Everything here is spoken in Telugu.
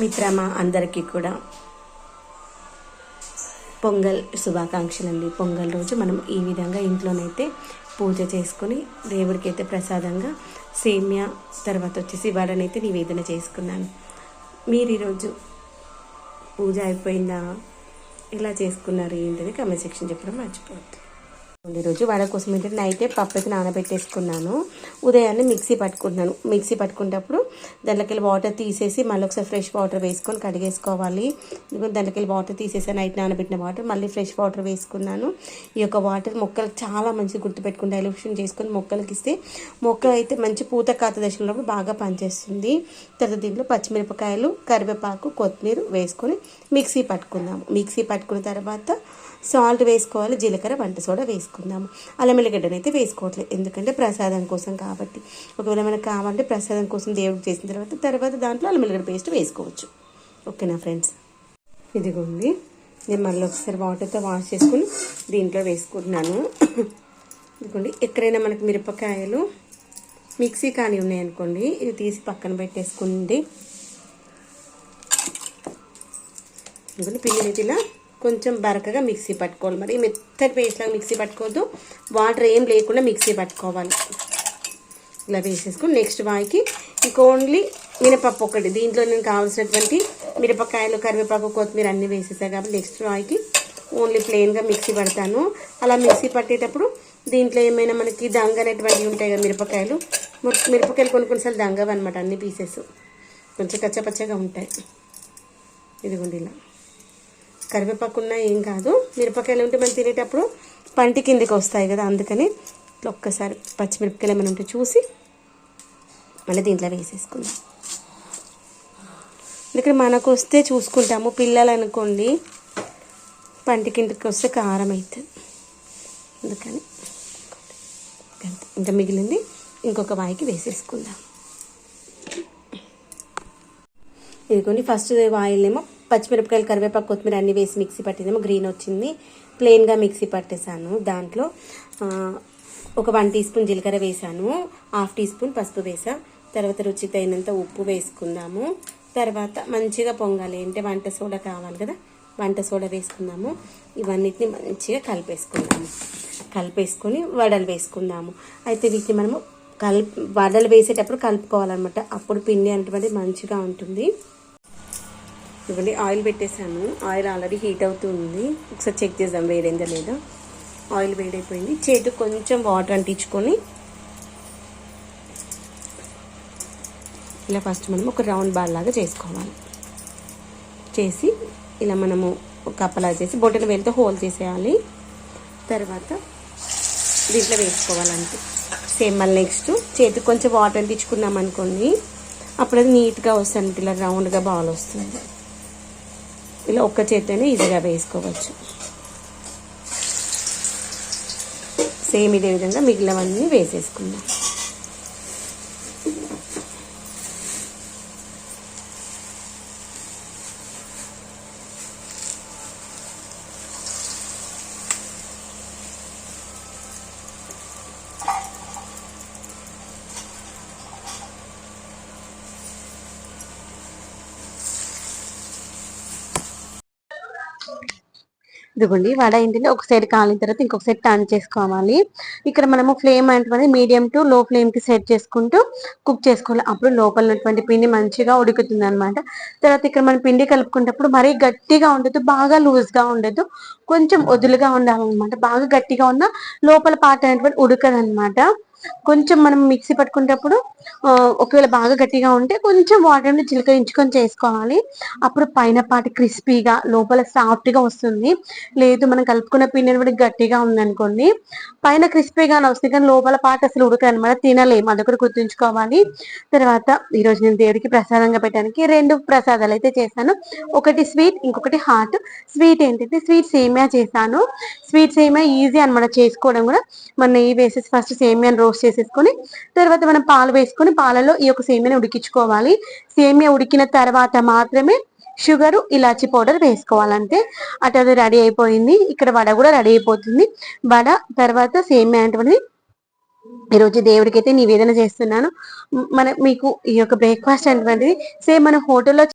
మిత్రమా అందరికీ కూడా పొంగల్ శుభాకాంక్షలు అండి పొంగల్ రోజు మనం ఈ విధంగా ఇంట్లోనైతే పూజ చేసుకొని దేవుడికి అయితే ప్రసాదంగా సేమ్యా తర్వాత వచ్చేసి వాళ్ళనైతే నివేదన చేసుకున్నాను. మీరు ఈరోజు పూజ అయిపోయిందా? ఇలా చేసుకున్నారు ఏంటని కమెంట్ సెక్షన్ చెప్పడం మర్చిపోవద్దు. ఈరోజు వడ కోసం ఏంటంటే నైటే పప్పు అయితే నానబెట్టేసుకున్నాను. ఉదయాన్నే మిక్సీ పట్టుకుంటున్నాను. మిక్సీ పట్టుకునేటప్పుడు దాంట్లోకి వాటర్ తీసేసి మళ్ళీ ఒకసారి ఫ్రెష్ వాటర్ వేసుకొని కడిగేసుకోవాలి. ఇదిగో దాంట్లోకి వాటర్ తీసేసి నైట్ నానబెట్టిన వాటర్ మళ్ళీ ఫ్రెష్ వాటర్ వేసుకున్నాను. ఈ యొక్క వాటర్ మొక్కలకు చాలా మంచి గుర్తుపెట్టుకుని డైల్యూషన్ చేసుకొని మొక్కలకి ఇస్తే మొక్క అయితే మంచి పూత కాత దశలో బాగా పనిచేస్తుంది. తర్వాత దీంట్లో పచ్చిమిరపకాయలు కరివేపాకు కొత్తిమీర వేసుకొని మిక్సీ పట్టుకుందాము. మిక్సీ పట్టుకున్న తర్వాత సాల్ట్ వేసుకోవాలి జీలకర్ర వంట సోడా వేసుకుందాము. అల్లం ఎల్లిగడ్డను అయితే వేసుకోవట్లేదు. ఎందుకంటే ప్రసాదం కోసం కాబట్టి. ఒకవేళ మనకు కావాలంటే ప్రసాదం కోసం దేవుడికి చేసిన తర్వాత తర్వాత దాంట్లో అల్లం ఎల్లిగడ్డ పేస్ట్ వేసుకోవచ్చు. ఓకేనా ఫ్రెండ్స్? ఇదిగోండి. నేను మళ్ళీ ఒకసారి వాటర్తో వాష్ చేసుకుని దీంట్లో వేసుకుంటున్నాను. ఇదిగోండి. ఎక్కడైనా మనకు మిరపకాయలు మిక్సీ కానీ ఉన్నాయనుకోండి ఇది తీసి పక్కన పెట్టేసుకోండి ఇదిగోండి పిండి ఇలా కొంచెం బరకగా మిక్సీ పట్టుకోవాలి. మరి మెత్తటి పేస్ట్ లాగా మిక్సీ పట్టుకోవద్దు. వాటర్ ఏం లేకుండా మిక్సీ పట్టుకోవాలి. ఇలా వేసేసుకుని నెక్స్ట్ వాయికి ఇంక ఓన్లీ మినపప్పు ఒకటి. దీంట్లో నేను కావాల్సినటువంటి మిరపకాయలు కరివేపాకు కొత్తిమీర అన్నీ వేసేసాను కాబట్టి నెక్స్ట్ వాయికి ఓన్లీ ప్లెయిన్గా మిక్సీ పడతాను. అలా మిక్సీ పట్టేటప్పుడు దీంట్లో ఏమైనా మనకి దంగ అనేటువంటివి ఉంటాయి కదా మిరపకాయలు. మిరపకాయలు కొన్ని కొన్నిసార్లు దంగవు అనమాట అన్ని పీసెస్ కొంచెం కచ్చపచ్చగా ఉంటాయి. ఇదిగోండి ఇలా. కరివేపాకు ఉన్నా ఏం కాదు. మిరపకాయలు ఉంటే మనం తినేటప్పుడు పంటి కిందికి వస్తాయి కదా అందుకని ఇట్లా ఒక్కసారి పచ్చిమిరపకాయలు ఏమైనా ఉంటే చూసి మళ్ళీ దీంట్లో వేసేసుకుందాం. ఇక్కడ మనకు వస్తే చూసుకుంటాము పిల్లలు అనుకోండి పంటి కిందకి వస్తే కారం అవుతుంది. అందుకని ఇంకా మిగిలింది ఇంకొక వాయికి వేసేసుకుందాం. ఇదిగోండి ఫస్ట్ వాయిలేమో ఏమో పచ్చిమిరపకాయలు కరివేపాకు కొత్తిమీర అన్ని వేసి మిక్సీ పట్టిందేమో గ్రీన్ వచ్చింది. ప్లెయిన్గా మిక్సీ పట్టేశాను దాంట్లో. ఒక వన్ టీ స్పూన్ జీలకర్ర వేసాను. హాఫ్ టీ స్పూన్ పసుపు వేసా. తర్వాత రుచి తగినంత ఉప్పు వేసుకుందాము. తర్వాత మంచిగా పొంగాలి. అంటే వంట సోడా కావాలి కదా. వంట సోడా వేసుకుందాము. ఇవన్నిటిని మంచిగా కలిపేసుకుందాము. కలిపేసుకొని వడలు వేసుకుందాము. అయితే వీటిని మనము కల్ వడలు వేసేటప్పుడు కలుపుకోవాలన్నమాట. అప్పుడు పిండి అంటే మంచిగా ఉంటుంది. ఇవ్వండి. ఆయిల్ పెట్టేశాను. ఆయిల్ ఆల్రెడీ హీట్ అవుతుంది. ఒకసారి చెక్ చేద్దాం వేడైందా లేదా. ఆయిల్ వేడైపోయింది. చేతి కొంచెం వాటర్ అంటించుకొని ఇలా ఫస్ట్ మనం ఒక రౌండ్ బాల్ లాగా చేసుకోవాలి. చేసి ఇలా మనము ఒక కప్పలా చేసి బొట్టన వేలితో హోల్ చేసేయాలి. తర్వాత దీంట్లో వేసుకోవాలంటే సేమ్ మళ్ళీ నెక్స్ట్ చేతికి కొంచెం వాటర్ అంటించుకున్నాం అనుకోండి అప్పుడు అది నీట్గా వస్తుంది. ఇలా రౌండ్గా బాల్ వస్తుంది. ఇలా ఒక్క చేతితోనే ఈజీగా వేసుకోవచ్చు. సేమ్ ఇదే విధంగా మిగిలినవన్నీ వేసేసుకుందాం. ఇదిగోండి వడ ఏంటంటే ఒక సైడ్ కాలిన తర్వాత ఇంకొక సైడ్ టర్న్ చేసుకోవాలి. ఇక్కడ మనము ఫ్లేమ్ అనేటువంటి మీడియం టు లో ఫ్లేమ్కి సెట్ చేసుకుంటూ కుక్ చేసుకోవాలి. అప్పుడు లోపల ఉన్నటువంటి పిండి మంచిగా ఉడుకుతుంది అనమాట తర్వాత ఇక్కడ మనం పిండి కలుపుకునేటప్పుడు మరీ గట్టిగా ఉండదు బాగా లూజ్గా ఉండదు. కొంచెం వదులుగా ఉండాలన్నమాట. బాగా గట్టిగా ఉన్న లోపల పాట అనేటువంటి ఉడకదనమాట కొంచెం మనం మిక్సీ పట్టుకునేటప్పుడు ఒకవేళ బాగా గట్టిగా ఉంటే కొంచెం వాటర్ని చిలకరించుకొని చేసుకోవాలి. అప్పుడు పైన పాటి క్రిస్పీగా లోపల సాఫ్ట్గా వస్తుంది. లేదు మనం కలుపుకున్న పిండి కూడా గట్టిగా ఉందనుకోండి పైన క్రిస్పీగానే వస్తుంది. కానీ లోపల పాటు అసలు ఉడకనమాట తినలేము. అది ఒకటి గుర్తుంచుకోవాలి. తర్వాత ఈరోజు నేను దేవుడికి ప్రసాదంగా పెట్టడానికి రెండు ప్రసాదాలు అయితే చేశాను. ఒకటి స్వీట్ ఇంకొకటి హాట్ స్వీట్ ఏంటంటే స్వీట్ సేమియా చేశాను. స్వీట్ సేమియా ఈజీ అనమాట. చేసుకోవడం కూడా. మన నెయ్యి వేసేసి ఫస్ట్ సేమియా రోస్ట్ చేసేసుకొని తర్వాత మనం పాలు వేసుకొని పాలలో ఈ యొక్క సేమియాని ఉడికించుకోవాలి. సేమియా ఉడికిన తర్వాత మాత్రమే షుగర్ ఇలాచి పౌడర్ వేసుకోవాలంటే అటు అది రెడీ అయిపోయింది. ఇక్కడ వడ కూడా రెడీ అయిపోతుంది. వడ తర్వాత సేమియా అంటే ఈరోజు దేవుడికి అయితే నివేదన చేస్తున్నాను. మన మీకు ఈ యొక్క బ్రేక్ఫాస్ట్ అనేటువంటిది సేమ్ మన హోటల్లో